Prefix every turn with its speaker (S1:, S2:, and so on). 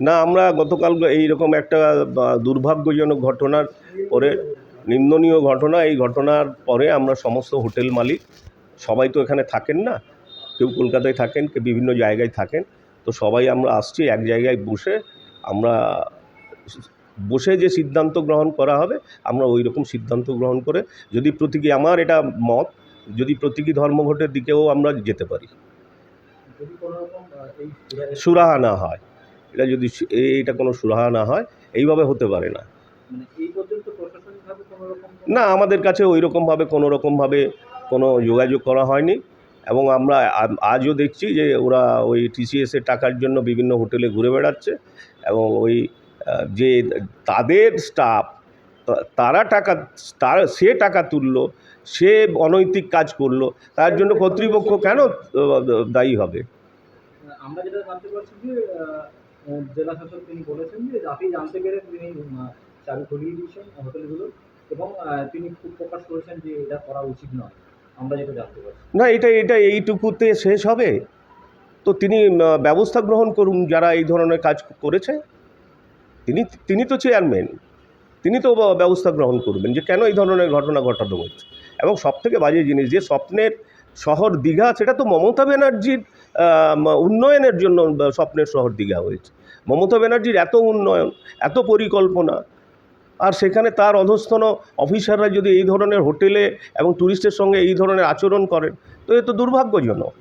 S1: না, আমরা গতকাল এইরকম একটা দুর্ভাগ্যজনক ঘটনার পরে, নিন্দনীয় ঘটনা, এই ঘটনার পরে আমরা সমস্ত হোটেল মালিক, সবাই তো এখানে থাকেন না, কেউ কলকাতায় থাকেন, কেউ বিভিন্ন জায়গায় থাকেন, তো সবাই আমরা আসছি, এক জায়গায় বসে আমরা বসে যে সিদ্ধান্ত গ্রহণ করা হবে, আমরা ওই রকম সিদ্ধান্ত গ্রহণ করে, যদি প্রতীকী, আমার এটা মত, যদি প্রতীকী ধর্মঘটের দিকেও আমরা যেতে পারি
S2: যদি কোনো রকম আহ, এই সুরাহা-
S1: না হয়। এটা যদি এইটা কোনো সুরাহা না হয় এইভাবে হতে পারে না।
S2: মানে
S1: না আমাদের কাছে ওই রকমভাবে কোনো রকমভাবে কোনো যোগাযোগ করা হয়নি। এবং আমরা আজও দেখছি যে ওরা ওই টিসিএসের টাকার জন্য বিভিন্ন হোটেলে ঘুরে বেড়াচ্ছে। এবং ওই যে তাদের স্টাফ তারা টাকা তার সে টাকা তুললো সে অনৈতিক কাজ করল তার জন্য কর্তৃপক্ষ কেন দায়ী হবে?
S2: আমরা যেটা জানতে পারছি যে আহ, আহ, জেলা শাসক তিনি বলেছেন যে আপনি জানতে পেরে তিনি চাবি ঘুরিয়ে দিয়েছেন হোটেলগুলো এবং তিনি খুব প্রকাশ করেছেন যে এটা করা উচিত নয়। আমরা যেটা জানতে পারছি।
S1: না এটা এটা এইটুকুতে শেষ হবে। তো তিনি ব্যবস্থা গ্রহণ করুন যারা এই ধরনের কাজ করেছে। তিনি তিনি তো চেয়ারম্যান তিনি তো ব্যবস্থা গ্রহণ করবেন যে কেন এই ধরনের ঘটনা ঘটানো হচ্ছে। এবং সবথেকে বাজে জিনিস যে স্বপ্নের শহর দীঘা, সেটা তো মমতা ব্যানার্জির উন্নয়নের জন্য স্বপ্নের শহর দীঘা হয়েছে। মমতা ব্যানার্জির এত উন্নয়ন, এত পরিকল্পনা, আর সেখানে তার অধস্তন অফিসাররা যদি এই ধরনের হোটেলে এবং ট্যুরিস্টের সঙ্গে এই ধরনের আচরণ করেন, তো এ তো দুর্ভাগ্যজনক।